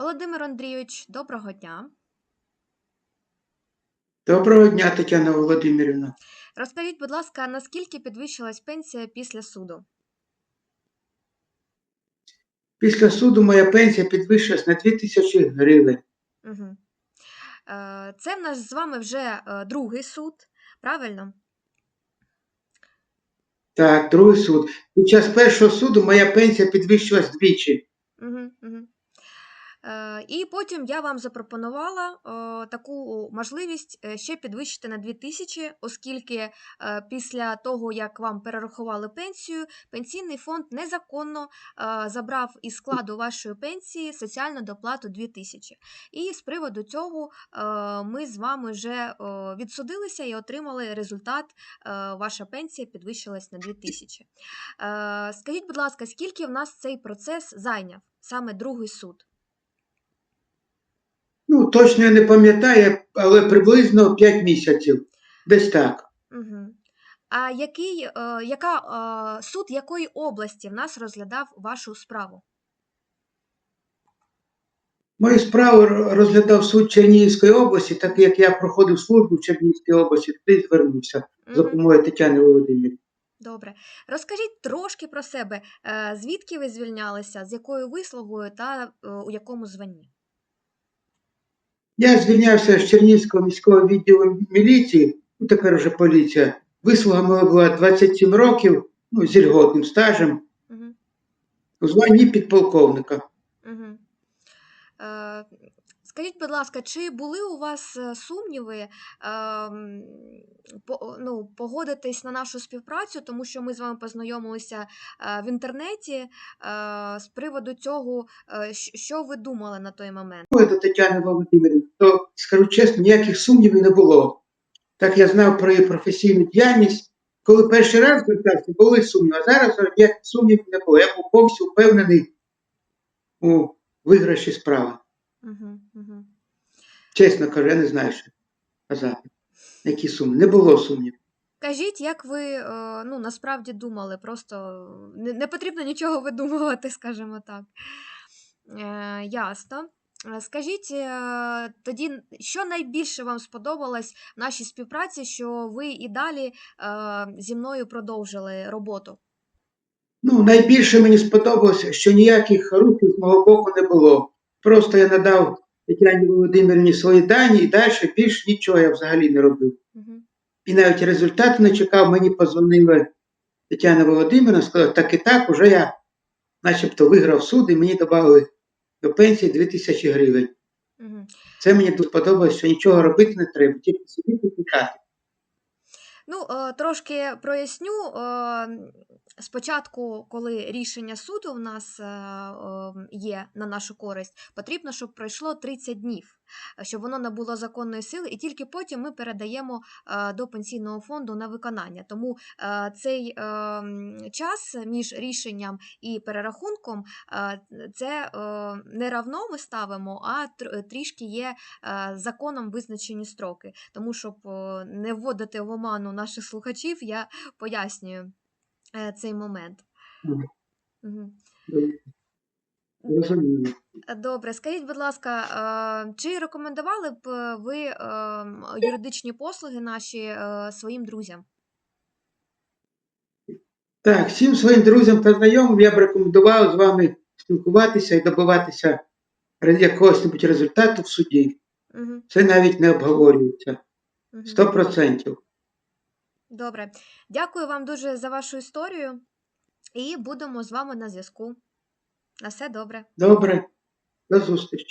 Володимир Андрійович, доброго дня. Доброго дня, Тетяна Володимирівна. Розкажіть, будь ласка, наскільки підвищилась пенсія після суду? Після суду моя пенсія підвищилась на 2 тисячі гривень. Угу. Це в нас з вами вже е, другий суд, правильно? Так, другий суд. Під час першого суду моя пенсія підвищилась двічі. Угу, угу. Е, І потім я вам запропонувала е, таку можливість е, ще підвищити на 2000, оскільки після того, як вам перерахували пенсію, пенсійний фонд незаконно забрав із складу вашої пенсії соціальну доплату 2000. І з приводу цього ми з вами вже відсудилися і отримали результат. Ваша пенсія підвищилась на 2000. Е, Скажіть, будь ласка, скільки в нас цей процес зайняв, саме другий суд? Ну, точно я не пам'ятаю, але приблизно 5 місяців. Десь так. Угу. А який, е, яка, е, суд якої області в нас розглядав вашу справу? Мою справу розглядав суд Чернігівської області, так як я проходив службу в Чернігівській області, туди звернувся за Мгм. допомогою Тетяни Володимирівни. Добре. Розкажіть трошки про себе. Е, Звідки ви звільнялися, з якою вислугою та е, у якому званні? Я звільнявся з Чернігського міського відділу міліції, ну тепер вже поліція. Вислуга моя була 27 років, ну, з льготним стажем, Угу. у званні підполковника. Угу. Е, скажіть, будь ласка, чи були у вас е, сумніви е, по, ну, погодитись на нашу співпрацю, тому що ми з вами познайомилися е, в інтернеті е, з приводу цього, е, що ви думали на той момент? До Тетяни Володимирівни, то скажу чесно, ніяких сумнівів не було. Так я знав про її професійну діяльність. Коли перший раз звертався, були сумніви, а зараз ніяких сумнівів не було. Я був повністю впевнений у виграші справи. Угу, угу. Чесно кажу, я не знаю, що казати. Які сумніви? Не було сумнівів. Кажіть, як ви е, ну, насправді думали, просто не, не потрібно нічого видумувати, скажімо так. Е, ясно. Е, Скажіть е, тоді, що найбільше вам сподобалось в нашій співпраці, що ви і далі е, зі мною продовжили роботу? Ну, найбільше мені сподобалося, що ніяких рухів з мого боку не було. Просто я надав Тетяні Володимирівні свої дані і далі більш нічого я взагалі не робив. Угу. І навіть результати не чекав, мені позвонила Тетяна Володимирівна, сказала, так і так, уже я начебто виграв суд і мені додали до пенсії 2000 гривень. Угу. Це мені дуже сподобалось, що нічого робити не треба, тільки сидіти і чекати. Ну, е, трошки проясню. Е, Спочатку, коли рішення суду в нас е, є на нашу користь, потрібно, щоб пройшло 30 днів, щоб воно набуло законної сили, і тільки потім ми передаємо е, до пенсійного фонду на виконання. Тому е, цей е, час між рішенням і перерахунком е, це е, не равно ми ставимо, а трішки є е, законом визначені строки. Тому, щоб е, не вводити в оману наших слухачів, я пояснюю е, цей момент. Розумію. Е, Добре, скажіть, будь ласка, е, чи рекомендували б е, ви юридичні послуги наші своїм друзям? Так, всім своїм друзям та знайомим я б рекомендував з вами спілкуватися і добиватися якогось небудь результату в суді. Угу, Це навіть не обговорюється. Сто процентів. Добре. Дякую вам дуже за вашу історію і будемо з вами на зв'язку. На все добре. Добре, до зустрічі.